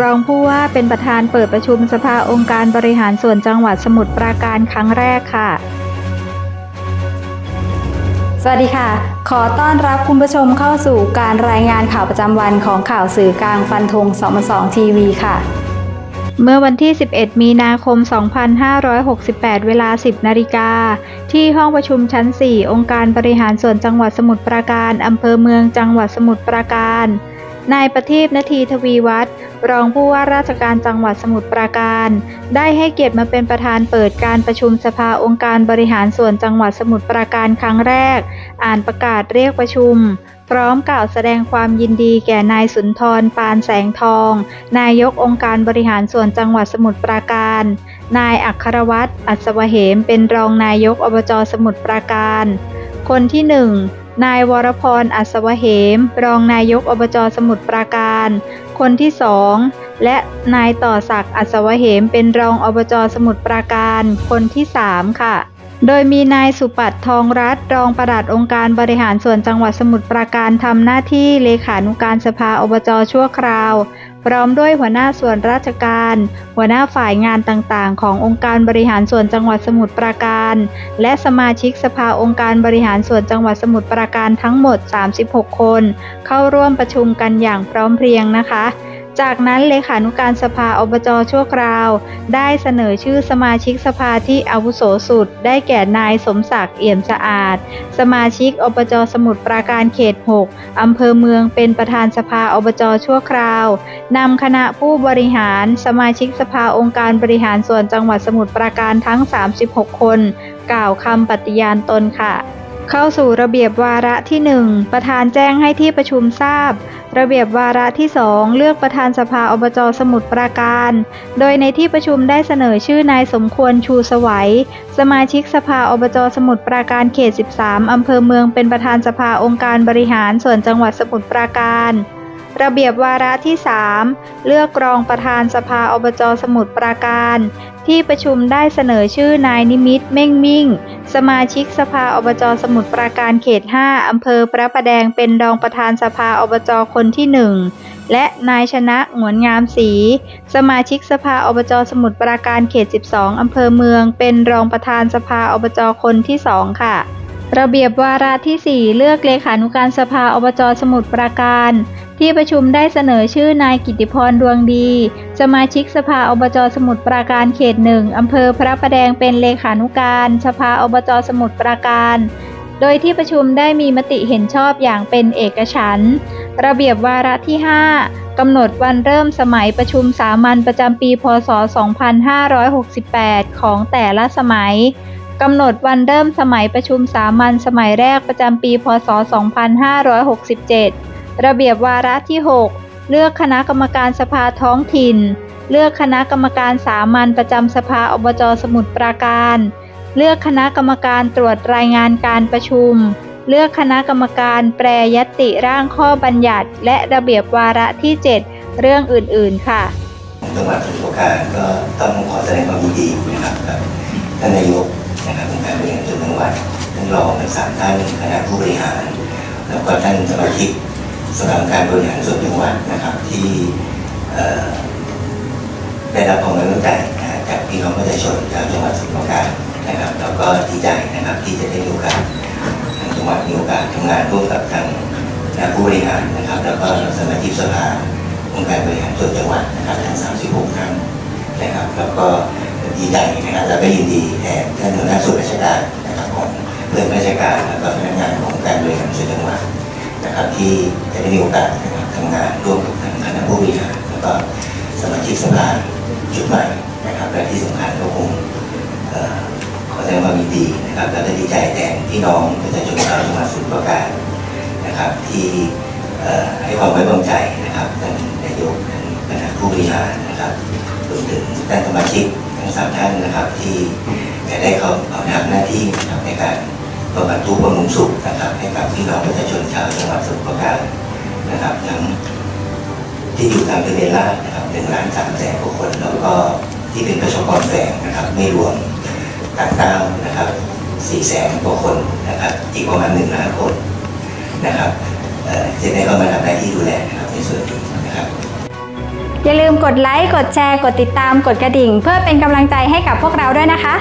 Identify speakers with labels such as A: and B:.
A: รองผู้ว่าเป็นประธานเปิดประชุมสภาองค์การบริหารส่วนจังหวัดสมุทรปราการครั้งแรกค่ะ
B: สวัสดีค่ะ ขอต้อนรับคุณผู้ชมเข้าสู่การรายงานข่าวประจำวันของข่าวสื่อกลางฟันธง2 2ทีวีค่ะ
A: เมื่อวันที่ 11 มีนาคม 2568 เวลา 10 นาฬิกา ที่ห้องประชุมชั้น 4 องค์การบริหารส่วนจังหวัดสมุทรปราการอำเภอเมืองจังหวัดสมุทรปราการ นายประทีปนาทีทวีวัฒน์รองผู้ว่าราชการจังหวัดสมุทรปราการ ได้ให้เกียรติมาเป็นประธานเปิดการประชุมสภาองค์การบริหารส่วนจังหวัดสมุทรปราการครั้งแรก อ่านประกาศเรียกประชุม พร้อมกล่าวแสดงความยินดีแก่นายสุนทรปานแสงทอง นายกองค์การบริหารส่วนจังหวัดสมุทรปราการ นายอัครวัตรอัศวเหมเป็นรองนายกอบจสมุทรปราการ คนที่หนึ่ง นายวรพร อัศวเหม รองนายกอบจสมุทรปราการ คนที่สอง และนายต่อศักดิ์อัศวเหม เป็นรองอบจสมุทรปราการ คนที่สามค่ะ โดยมีนายสุปัตทองรัตนรองปลัดองค์การบริหารส่วนจังหวัดสมุทรปราการทำหน้าที่เลขานุการสภาอบจชั่วคราว พร้อมด้วยหัวหน้าส่วนราชการ หัวหน้าฝ่ายงานต่างๆ ขององค์การบริหารส่วนจังหวัดสมุทรปราการ และสมาชิกสภาองค์การบริหารส่วนจังหวัดสมุทรปราการทั้งหมด 36 คน เข้าร่วมประชุมกันอย่างพร้อมเพรียงนะคะ จากนั้นเลขานุการสภาอบจชั่วคราว ได้เสนอชื่อสมาชิกสภาที่อาวุโสสุด ได้แก่นายสมศักดิ์เอี่ยมสะอาด สมาชิกอบจสมุทรปราการเขต 6 อำเภอเมืองเป็นประธานสภาอบจชั่วคราวนำคณะผู้บริหาร สมาชิกสภาองค์การบริหารส่วนจังหวัดสมุทรปราการทั้ง 36 คน กล่าวคำปฏิญาณตนค่ะ เข้าสู่ระเบียบวาระที่ 1 ประธานแจ้งให้ที่ประชุมทราบ ระเบียบวาระที่ 2 เลือกประธานสภาอบจสมุทรปราการ โดยในที่ประชุมได้เสนอชื่อนายสมควรชูสวัย สมาชิกสภาอบจสมุทรปราการเขต 13 อำเภอเมืองเป็นประธานสภาองค์การบริหารส่วนจังหวัดสมุทรปราการ ระเบียบวาระที่ 3 เลือกรองประธานสภาอบจสมุทรปราการ ที่ประชุมได้เสนอชื่อนายนิมิตเม่งมิ่ง สมาชิกสภาอบจสมุทรปราการเขต 5 อำเภอพระประแดงเป็นรองประธานสภาอบจคนที่1และนายชนะหงวนงามศรีสมาชิกสภาอบจสมุทรปราการเขต 12 อำเภอเมือง เป็นรองประธานสภาอบจคนที่2ค่ะ ระเบียบวาระที่ 4 เลือกเลขานุการสภาอบจสมุทรปราการ ที่ประชุมได้เสนอชื่อนายกิติพรดวงดี สมาชิกสภาอบจสมุทรปราการเขตหนึ่งอำเภอพระประแดงเป็นเลขานุการ สภาอบจสมุทรปราการ โดยที่ประชุมได้มีมติเห็นชอบอย่างเป็นเอกฉันท์ระเบียบวาระที่ 5 กำหนดวันเริ่มสมัยประชุมสามัญประจำปีพศ 2568 ของแต่ละสมัยกำหนดวันเริ่มสมัยประชุมสามัญสมัยแรกประจำปี พศ 2567 ระเบียบวาระที่ 6 เลือกคณะกรรมการสภาท้องถิ่น เลือกคณะกรรมการสามัญประจำสภาอบจสมุทรปราการ เลือกคณะกรรมการตรวจรายงานการประชุม เลือกคณะกรรมการแปรยติร่างข้อบัญญัติ และระเบียบวาระที่ 7 เรื่องอื่นๆ ค่ะ
C: จังหวัดสมุทรปราการก็ต้องขอแสดงความยินดีนะครับกับท่านนายกนะครับองค์การบริหารส่วนจังหวัดท่านรองทั้งสามท่านคณะผู้บริหาร แล้วก็ท่านสมาชิก สภาองค์การบริหารส่วนจังหวัดนะครับที่ได้รับความไว้วางใจจากพี่น้องประชาชนชาวจังหวัดสมุทรปราการนะครับ แล้วก็ดีใจนะครับที่จะได้มีโอกาสทางจังหวัดมีโอกาสทำงานร่วมกับทางผู้บริหารนะครับ แล้วก็สมาชิกสภาองค์การบริหารส่วนจังหวัดนะครับทั้ง 36 ท่านนะครับ แล้วก็ดีใจนะครับแล้วก็ยินดีแทนท่านหัวหน้าส่วนราชการนะครับของเพื่อนราชการแล้ว ที่จะได้มีโอกาสนะครับทำงานร่วมกับทางคณะผู้บริหารแล้วก็สมาชิกสภาชุดใหม่นะครับและที่สำคัญก็คงขอแสดงความยินดีนะครับแล้วก็ดีใจแทนพี่น้องประชาชนชาวจังหวัดสมุทรปราการนะครับ ที่ให้ความไว้วางใจนะครับท่านนายกท่านคณะผู้บริหารนะครับรวมถึงท่านสมาชิกทั้งสามท่านนะครับที่ได้เข้าเอาทำหน้าที่ในการ บำบัดทุกข์บำรุงสุขนะครับให้กับพี่น้องประชาชนชาวจังหวัดสมุทรปราการนะครับทั้งที่อยู่ตามทะเบียนราษฎร์นะครับหนึ่งล้านสามแสนกว่าคน แล้วก็ที่เป็นประชากรแฝงนะครับ ไม่รวมต่างด้าวนะครับสี่แสนกว่าคนนะครับอีกประมาณหนึ่งล้านคนนะครับเจะได้เข้ามาทำหน้าที่ดูแลนะครับในส่วนนี้นะครับ
A: อย่าลืมกดไลค์ กดแชร์ กดติดตาม กดกระดิ่ง เพื่อเป็นกำลังใจให้กับพวกเราด้วยนะคะ